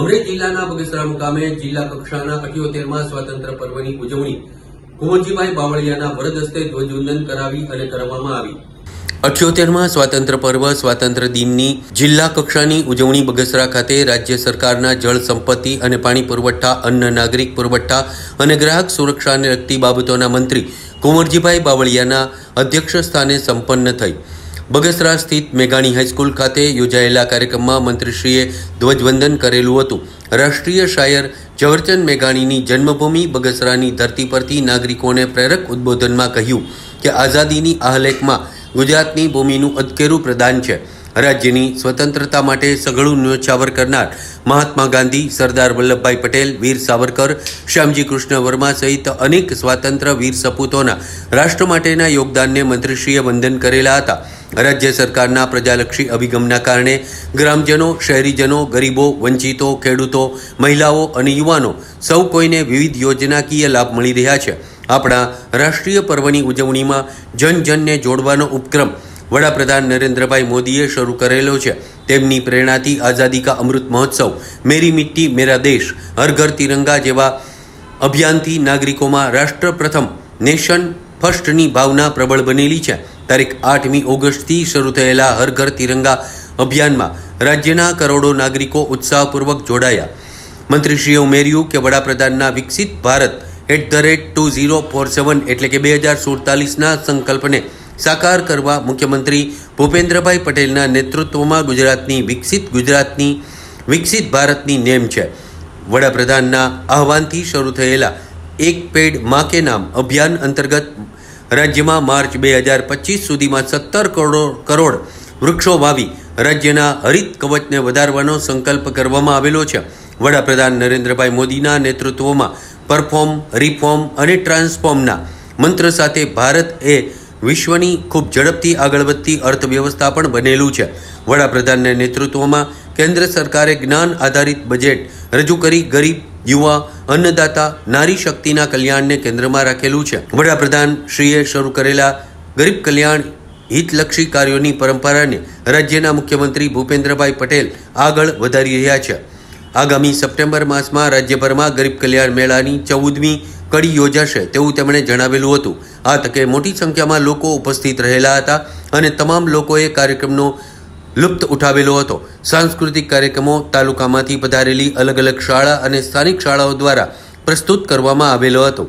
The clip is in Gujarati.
અમરેલી જિલ્લાના બગસરા મુકામે જિલ્લા કક્ષાના અઠ્યોતેરમાં સ્વાતંત્ર્ય પર્વની ઉજવણી કુંવરજીભાઈ બાવળિયાના વરદ હસ્તે ધ્વજવંદન કરાવી અને કરવામાં આવી. અઠ્યોતેરમાં સ્વાતંત્ર્ય પર્વ સ્વાતંત્ર્ય દિનની જિલ્લા કક્ષાની ઉજવણી બગસરા ખાતે રાજ્ય સરકારના જળ સંપત્તિ અને પાણી પુરવઠા, અન્ન નાગરિક પુરવઠા અને ગ્રાહક સુરક્ષાને લગતી બાબતોના મંત્રી કુંવરજીભાઈ બાવળિયાના અધ્યક્ષ સ્થાને સંપન્ન થઈ. બગસરા સ્થિત મેઘાણી હાઈસ્કૂલ ખાતે યોજાયેલા કાર્યક્રમમાં મંત્રીશ્રીએ ધ્વજવંદન કરેલું હતું. રાષ્ટ્રીય શાયર ઝવરચંદ મેઘાણીની જન્મભૂમિ બગસરાની ધરતી પરથી નાગરિકોને પ્રેરક ઉદ્બોધનમાં કહ્યું કે આઝાદીની આહલેખમાં ગુજરાતની ભૂમિનું અદકેરું પ્રદાન છે. રાજ્યની સ્વતંત્રતા માટે સઘળું ન્યોછાવર કરનાર મહાત્મા ગાંધી, સરદાર વલ્લભભાઈ પટેલ, વીર સાવરકર, શ્યામજી કૃષ્ણ વર્મા સહિત અનેક સ્વાતંત્ર્ય વીર સપૂતોના રાષ્ટ્ર માટેના યોગદાનને મંત્રીશ્રીએ વંદન કરેલા હતા. રાજ્ય સરકારના પ્રજાલક્ષી અભિગમના કારણે ગ્રામજનો, શહેરીજનો, ગરીબો, વંચિતો, ખેડૂતો, મહિલાઓ અને યુવાનો સૌ કોઈને વિવિધ યોજનાકીય લાભ મળી રહ્યા છે. આપણા રાષ્ટ્રીય પર્વની ઉજવણીમાં જન જનને જોડવાનો ઉપક્રમ વડાપ્રધાન નરેન્દ્રભાઈ મોદીએ શરૂ કરેલો છે. તેમની પ્રેરણાથી આઝાદી કા અમૃત મહોત્સવ, મેરી મિટ્ટી, મેરા દેશ, હર ઘર તિરંગા જેવા અભિયાનથી નાગરિકોમાં રાષ્ટ્ર પ્રથમ નેશન ફર્સ્ટની ભાવના પ્રબળ બનેલી છે. તારીખ આઠમી ઓગસ્ટથી શરૂ થયેલા હર ઘર તિરંગા અભિયાનમાં રાજ્યના કરોડો નાગરિકો ઉત્સાહપૂર્વક જોડાયા. મંત્રીશ્રીએ ઉમેર્યું કે વડાપ્રધાનના વિકસિત Bharat at the rate two zero four seven એટલે કે બે હજાર સુડતાલીસના સંકલ્પને સાકાર કરવા મુખ્યમંત્રી ભૂપેન્દ્રભાઈ પટેલના નેતૃત્વમાં ગુજરાતની વિકસિત ગુજરાતની વિકસિત ભારતની નેમ છે. વડાપ્રધાનના આહવાનથી શરૂ થયેલા એક પેડમાં કે નામ અભિયાન અંતર્ગત રાજ્યમાં માર્ચ બે હજાર પચીસ સુધીમાં સત્તર કરોડ કરોડ વૃક્ષો વાવી રાજ્યના હરિત કવચને વધારવાનો સંકલ્પ કરવામાં આવેલો છે. વડાપ્રધાન નરેન્દ્રભાઈ મોદીના નેતૃત્વમાં પરફોર્મ, રિફોર્મ અને ટ્રાન્સફોર્મના મંત્ર સાથે ભારત એ વિશ્વની ખૂબ ઝડપથી આગળ વધતી અર્થવ્યવસ્થા પણ બનેલું છે. વડાપ્રધાનના નેતૃત્વમાં કેન્દ્ર સરકારે જ્ઞાન આધારિત બજેટ રજૂ કરી ગરીબ, યુવા અન્નદાતા નારી શક્તિના કલ્યાણને કેન્દ્રમાં રાખેલું છે. વડાપ્રધાન શ્રીએ શરૂ કરેલા ગરીબ કલ્યાણ હિતલક્ષી કાર્યોની પરંપરાને રાજ્યના મુખ્યમંત્રી ભૂપેન્દ્રભાઈ પટેલ આગળ વધારી રહ્યા છે. આગામી સપ્ટેમ્બર માસમાં રાજ્યભરમાં ગરીબ કલ્યાણ મેળાની ચૌદમી કડી યોજાશે તેવું તેમણે જણાવેલું હતું. આ તકે મોટી સંખ્યામાં લોકો ઉપસ્થિત રહેલા હતા અને તમામ લોકોએ કાર્યક્રમનો લુપ્ત ઉઠાવેલો હતો. સાંસ્કૃતિક કાર્યક્રમો તાલુકામાંથી પધારેલી અલગ અલગ શાળા અને સ્થાનિક શાળાઓ દ્વારા પ્રસ્તુત કરવામાં આવેલો હતો.